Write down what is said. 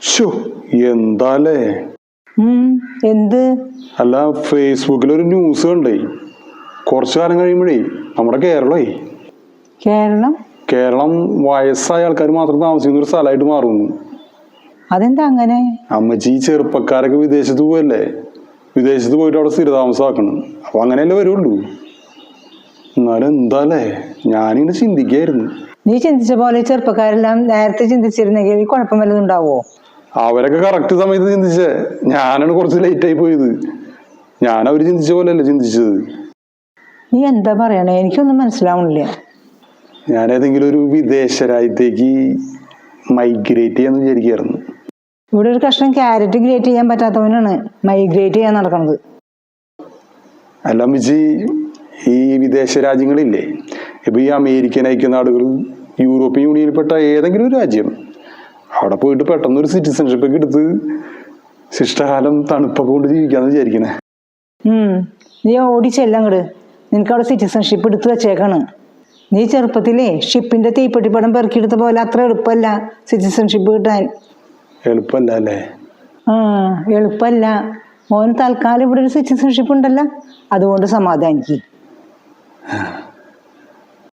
Show എന്താലേ? എന്ത്? അല്ല ഫേസ്ബുക്കിൽ ഒരു ന്യൂസ് കണ്ടേ. കുറച്ചു കാലം കഴിയുമ്പോഴേ നമ്മുടെ കേരളേ കേരളം? കേരളം വയസ്സായ ആൾക്കാർ മാത്രം താമസിക്കുന്ന ഒരു സ്ഥലമായിട്ട് മാറുന്നു. അതെന്താ അങ്ങനെ? അമ്മച്ചി ചെറുപ്പക്കാരൊക്കെ വിദേശത്ത് പോവല്ലേ വിദേശത്ത് പോയിട്ട് അവിടെ സ്ഥിരതാമസമാക്കണം. അപ്പൊ അങ്ങനെയല്ലേ വരുള്ളൂ. എന്നാലും എന്താലേ ഞാനിങ്ങനെ ചിന്തിക്കായിരുന്നു. നീ ചിന്തിച്ച പോലെ ചെറുപ്പക്കാരെല്ലാം നേരത്തെ ചിന്തിച്ചിരുന്നെങ്കിൽ കുഴപ്പം വല്ലതും ഉണ്ടാവോ? അവരൊക്കെ കറക്റ്റ് സമയത്ത് ചിന്തിച്ചേ. ഞാനാണ് കുറച്ച് ലേറ്റ് ആയി പോയത്. ഞാൻ അവർ ചിന്തിച്ച പോലെയല്ല ചിന്തിച്ചത്. നീ എന്താ പറയണേ? എനിക്കൊന്നും മനസ്സിലാവണില്ല. ഞാൻ ഏതെങ്കിലും ഒരു വിദേശ രാജ്യത്തേക്ക് മൈഗ്രേറ്റ് ചെയ്യാന്ന് വിചാരിക്കായിരുന്നു. ഇവിടെ ഒരു കഷ്ണം ക്യാരറ്റ് ഗ്രേറ്റ് ചെയ്യാൻ പറ്റാത്തവനാണ് മൈഗ്രേറ്റ് ചെയ്യാൻ നടക്കുന്നത് അല്ല മിച്ചി ഈ വിദേശ രാജ്യങ്ങളില്ലേ? ഇപ്പൊ ഈ അമേരിക്കൻ ഐക്യനാടുകൾ യൂറോപ്യൻ യൂണിയനിൽപ്പെട്ട ഏതെങ്കിലും ഒരു രാജ്യം അവിടെ പോയിട്ട് പെട്ടെന്ന് ഒരു സിറ്റിസൺഷിപ്പ് ഒക്കെ എടുത്ത് ശിഷ്ടകാലം തണുപ്പൊക്കെ കൊണ്ട് ജീവിക്കാന്ന് വിചാരിക്കണേ. നീ ഓടി ചെല്ലങ്ങട് നിനക്ക് അവിടെ സിറ്റിസൺഷിപ്പ് എടുത്ത് വെച്ചേക്കാണ്. നീ ചെറുപ്പത്തിലേ ഷിപ്പിന്റെ തീപ്പെട്ടിപ്പടം പെറുക്കിയെടുത്ത പോലെ അത്ര എളുപ്പമല്ല സിറ്റിസൺഷിപ്പ് കിട്ടാൻ. എളുപ്പമല്ല അല്ലേ? ആ എളുപ്പമല്ല. മോൻ തൽക്കാലം ഇവിടെ ഒരു സിറ്റിസൺഷിപ്പ് ഉണ്ടല്ലോ. അതുകൊണ്ട് സമാധാനിക്ക്.